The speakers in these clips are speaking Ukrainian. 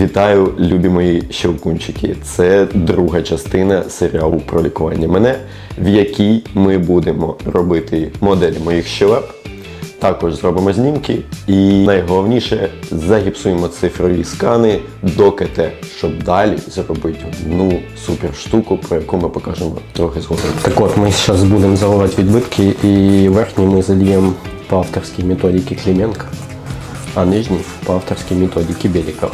Вітаю, любі мої щелкунчики. Це друга частина серіалу про лікування мене, в якій ми будемо робити моделі моїх щелеп. Також зробимо знімки і найголовніше загіпсуємо цифрові скани до КТ, щоб далі зробити одну супер штуку, про яку ми покажемо трохи згодом. Так от, ми зараз будемо заливати відбитки і верхній ми зальємо по авторській методиці Клименко, а нижній по авторській методиці Белікова.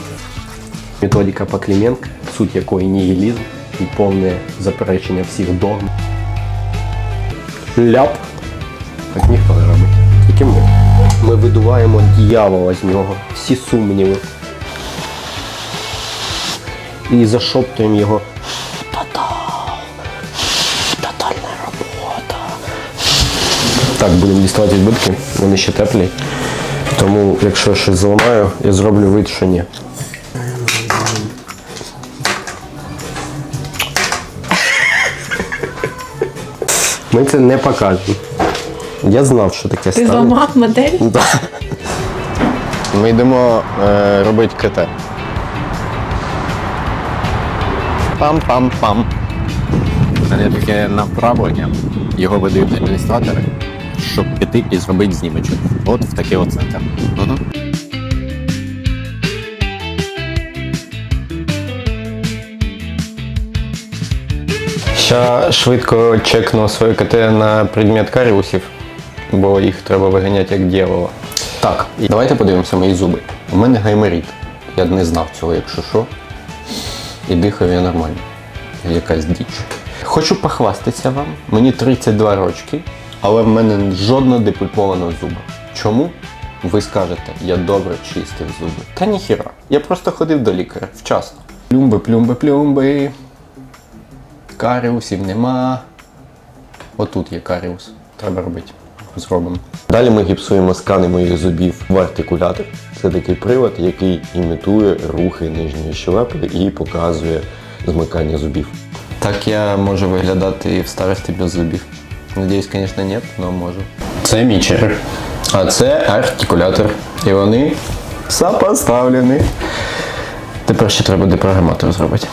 Методика поклименка, суть якої нігілізм і повне заперечення всіх догм. Ляп. Так ніхто не робить. Тільки ми. Ми видуваємо дьявола з нього, всі сумніви. І зашоптуємо його Тотальна робота. Так, будемо діставати відбитки, вони ще теплі. Тому, якщо я щось зламаю, я зроблю вид, що ні. Ми це не покажемо. Я знав, що таке Ти стане. зламав модель? Да. Ми йдемо е, робити КТ. Пам-пам-пам. Це є таке направлення, його видають адміністратори, щоб піти і зробити знімочок. От в такий от центр. Угу. Ще швидко чекну своє КТ на предмет каріусів, бо їх треба виганяти як дьявола. Так, давайте подивимося мої зуби. У мене гайморіт. Я не знав цього, якщо що. І дихаю я нормально. Якась діч. Хочу похвастатися вам. Мені 32 рочки, але в мене жодного депульпованого зуба. Чому? Ви скажете, я добре чистив зуби. Та ніхіра. Я просто ходив до лікаря вчасно. Плюмби, плюмби, плюмби. Каріусів нема. Отут є каріус. Треба робити. Зробимо. Далі ми гіпсуємо скани моїх зубів в артикулятор. Це такий прилад, який імітує рухи нижньої щелепи і показує змикання зубів. Так я можу виглядати і в старості без зубів. Надіюсь, звісно, ні, але можу. Це мічер. А це артикулятор. І вони сопоставлені. Тепер ще треба депрограматор зробити.